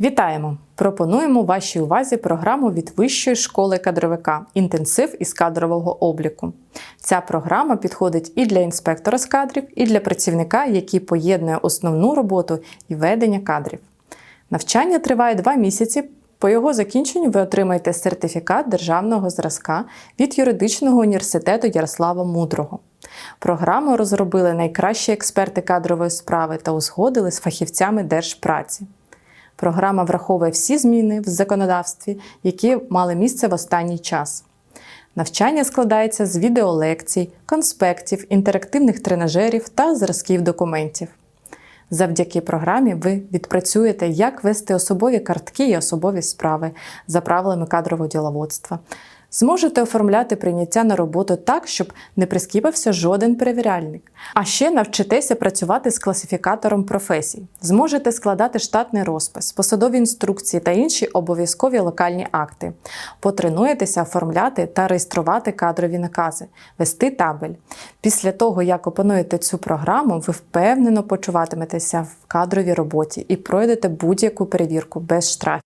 Вітаємо! Пропонуємо вашій увазі програму від Вищої школи кадровика Інтенсив із кадрового обліку. Ця програма підходить і для інспектора з кадрів, і для працівника, який поєднує основну роботу і ведення кадрів. Навчання триває два місяці. По його закінченню ви отримаєте сертифікат державного зразка від юридичного університету Ярослава Мудрого. Програму розробили найкращі експерти кадрової справи та узгодили з фахівцями держпраці. Програма враховує всі зміни в законодавстві, які мали місце в останній час. Навчання складається з відеолекцій, конспектів, інтерактивних тренажерів та зразків документів. Завдяки програмі ви відпрацюєте, як вести особові картки і особові справи за правилами кадрового діловодства. Зможете оформляти прийняття на роботу так, щоб не прискіпався жоден перевіряльник. А ще навчитеся працювати з класифікатором професій. Зможете складати штатний розпис, посадові інструкції та інші обов'язкові локальні акти. Потренуєтеся оформляти та реєструвати кадрові накази, вести табель. Після того, як опануєте цю програму, ви впевнено почуватиметеся в кадровій роботі і пройдете будь-яку перевірку без штрафів.